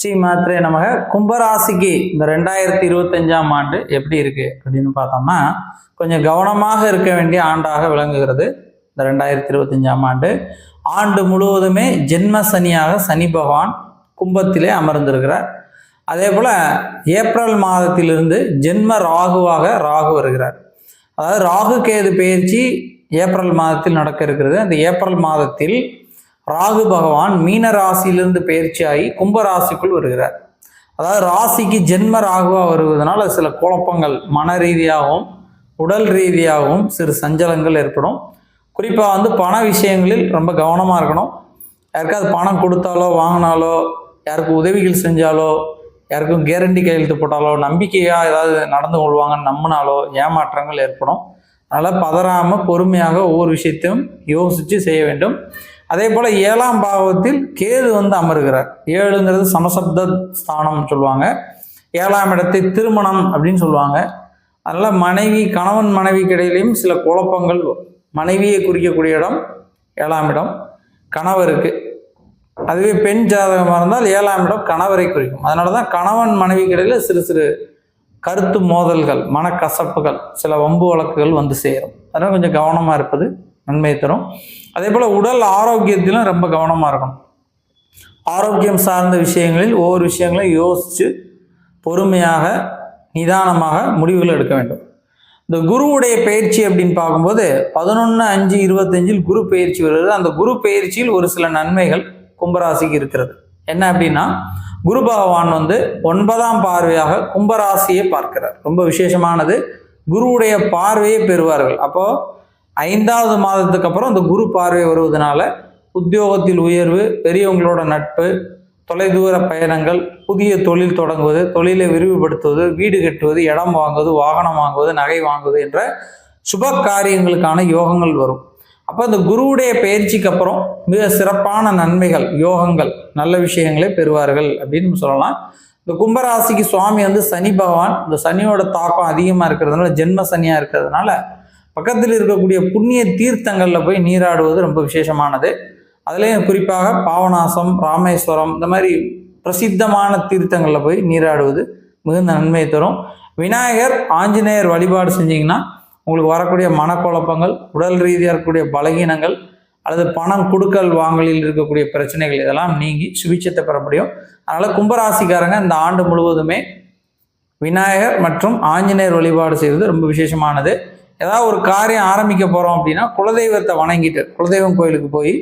ஸ்ரீ மாத்திரை நமக. கும்பராசிக்கு இந்த ரெண்டாயிரத்தி இருபத்தஞ்சாம் ஆண்டு எப்படி இருக்கு அப்படின்னு பார்த்தோம்னா கொஞ்சம் கவனமாக இருக்க வேண்டிய ஆண்டாக விளங்குகிறது இந்த ரெண்டாயிரத்தி இருபத்தஞ்சாம் ஆண்டு. ஆண்டு முழுவதுமே ஜென்ம சனியாக சனி பகவான் கும்பத்திலே அமர்ந்திருக்கிறார். அதே போல் ஏப்ரல் மாதத்திலிருந்து ஜென்ம ராகுவாக ராகு வருகிறார். அதாவது ராகு கேது பயிற்சி ஏப்ரல் மாதத்தில் நடக்க இருக்கிறது. அந்த ஏப்ரல் மாதத்தில் ராகு பகவான் மீன ராசியிலிருந்து பயிற்சியாகி கும்ப ராசிக்குள் வருகிறார். அதாவது ராசிக்கு ஜென்ம ராகுவாக வருவதனால் சில குழப்பங்கள் மன ரீதியாகவும் உடல் ரீதியாகவும் சிறு சஞ்சலங்கள் ஏற்படும். குறிப்பாக வந்து பண விஷயங்களில் ரொம்ப கவனமாக இருக்கணும். யாருக்காவது பணம் கொடுத்தாலோ வாங்கினாலோ யாருக்கு உதவிகள் செஞ்சாலோ யாருக்கும் கேரண்டி கையெழுத்து போட்டாலோ நம்பிக்கையாக ஏதாவது நடந்து கொள்வாங்கன்னு நம்பினாலோ ஏமாற்றங்கள் ஏற்படும். அதனால் பதறாமல் பொறுமையாக ஒவ்வொரு விஷயத்தையும் யோசித்து செய்ய வேண்டும். அதே போல் ஏழாம் பாவத்தில் கேது வந்து அமருகிறார். ஏழுங்கிறது சமசப்த ஸ்தானம் சொல்லுவாங்க. ஏழாம் இடத்தை திருமணம் அப்படின்னு சொல்லுவாங்க. அதனால் மனைவி கணவன் மனைவிக்கு இடையிலையும் சில குழப்பங்கள் மனைவியை குறிக்கக்கூடிய இடம் ஏழாம் இடம் கணவருக்கு. அதுவே பெண் ஜாதகமாக இருந்தால் ஏழாம் இடம் கணவரை குறிக்கும். அதனால தான் கணவன் மனைவிக்கு இடையில சிறு சிறு கருத்து மோதல்கள் மனக்கசப்புகள் சில வம்பு வழக்குகள் வந்து சேரும். அதனால் கொஞ்சம் கவனமாக இருப்பது நன்மை தரும். அதே போல் உடல் ஆரோக்கியத்திலும் ரொம்ப கவனமாக இருக்கணும். ஆரோக்கியம் சார்ந்த விஷயங்களில் ஒவ்வொரு விஷயங்களையும் யோசித்து பொறுமையாக நிதானமாக முடிவுகள் எடுக்க வேண்டும். இந்த குருவுடைய பயிற்சி அப்படின்னு பார்க்கும்போது பதினொன்று அஞ்சு இருபத்தஞ்சில் குரு பயிற்சி வருகிறது அந்த குரு பயிற்சியில் ஒரு சில நன்மைகள் கும்பராசிக்கு இருக்கிறது. என்ன அப்படின்னா குரு பகவான் வந்து ஒன்பதாம் பார்வையாக கும்பராசியை பார்க்கிறார். ரொம்ப விசேஷமானது. குருவுடைய பார்வையை பெறுவார்கள். அப்போது ஐந்தாவது மாதத்துக்கு அப்புறம் அந்த குரு பார்வை வருவதனால உத்தியோகத்தில் உயர்வு பெரியவங்களோட நட்பு தொலைதூர பயணங்கள் புதிய தொழில் தொடங்குவது தொழிலை விரிவுபடுத்துவது வீடு கட்டுவது இடம் வாங்குவது வாகனம் வாங்குவது நகை வாங்குவது என்ற சுப காரியங்களுக்கான யோகங்கள் வரும். அப்போ இந்த குருவுடைய பயிற்சிக்கு அப்புறம் மிக சிறப்பான நன்மைகள் யோகங்கள் நல்ல விஷயங்களை பெறுவார்கள் அப்படின்னு சொல்லலாம். இந்த கும்பராசிக்கு சுவாமி வந்து சனி பகவான் இந்த சனியோட தாக்கம் அதிகமாக இருக்கிறதுனால ஜென்ம சனியாக இருக்கிறதுனால பக்கத்தில் இருக்கக்கூடிய புண்ணிய தீர்த்தங்களில் போய் நீராடுவது ரொம்ப விசேஷமானது. அதுலேயும் குறிப்பாக பாவநாசம் ராமேஸ்வரம் இந்த மாதிரி பிரசித்தமான தீர்த்தங்களில் போய் நீராடுவது மிகுந்த நன்மை தரும். விநாயகர் ஆஞ்சநேயர் வழிபாடு செஞ்சீங்கன்னா உங்களுக்கு வரக்கூடிய மனக்குழப்பங்கள் உடல் ரீதியாக இருக்கக்கூடிய பலகீனங்கள் அல்லது பணம் கொடுக்கல் வாங்கலில் இருக்கக்கூடிய பிரச்சனைகள் இதெல்லாம் நீங்கி சுபிச்சத்தை பெற முடியும். அதனால் கும்பராசிக்காரங்க இந்த ஆண்டு முழுவதுமே விநாயகர் மற்றும் ஆஞ்சநேயர் வழிபாடு செய்வது ரொம்ப விசேஷமானது. ஏதாவது ஒரு காரியம் ஆரம்பிக்க போகிறோம் அப்படின்னா குலதெய்வத்தை வணங்கிட்டு குலதெய்வம் கோயிலுக்கு போய்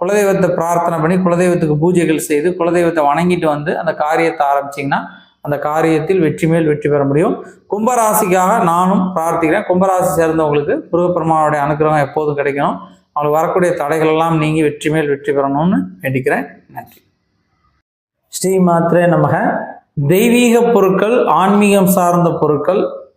குலதெய்வத்தை பிரார்த்தனை பண்ணி குலதெய்வத்துக்கு பூஜைகள் செய்து குலதெய்வத்தை வணங்கிட்டு வந்து அந்த காரியத்தை ஆரம்பிச்சிங்கன்னா அந்த காரியத்தில் வெற்றி மேல் வெற்றி பெற முடியும். கும்பராசிக்காக நானும் பிரார்த்திக்கிறேன். கும்பராசி சேர்ந்தவங்களுக்கு முருகப்பெருமானுடைய அனுகிரகம் எப்போதும் கிடைக்கணும். அவங்களுக்கு வரக்கூடிய தடைகள் எல்லாம் நீங்கி வெற்றி மேல் வெற்றி பெறணும்னு வேண்டிக்கிறேன். நன்றி. ஸ்ரீ மாத்திரே நமக. தெய்வீக பொருட்கள் ஆன்மீகம் சார்ந்த பொருட்கள்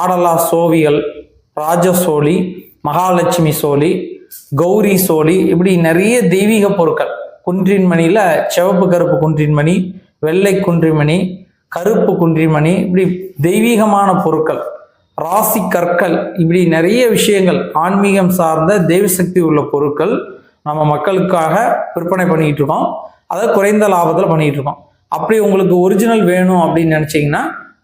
ஆடலா சோவிகள் ராஜசோழி மகாலட்சுமி சோழி கௌரி சோழி இப்படி நிறைய தெய்வீக பொருட்கள். குன்றின் மணியில் சிவப்பு கருப்பு குன்றின் மணி வெள்ளை குன்றிமணி கருப்பு குன்றிமணி இப்படி தெய்வீகமான பொருட்கள். ராசி கற்கள் இப்படி நிறைய விஷயங்கள் ஆன்மீகம் சார்ந்த தெய்வசக்தி உள்ள பொருட்கள் நம்ம மக்களுக்காக விற்பனை பண்ணிகிட்டு இருக்கோம். அதை குறைந்த லாபத்தில் பண்ணிகிட்டு இருக்கோம். அப்படி உங்களுக்கு ஒரிஜினல் வேணும் அப்படின்னு நினச்சிங்கன்னா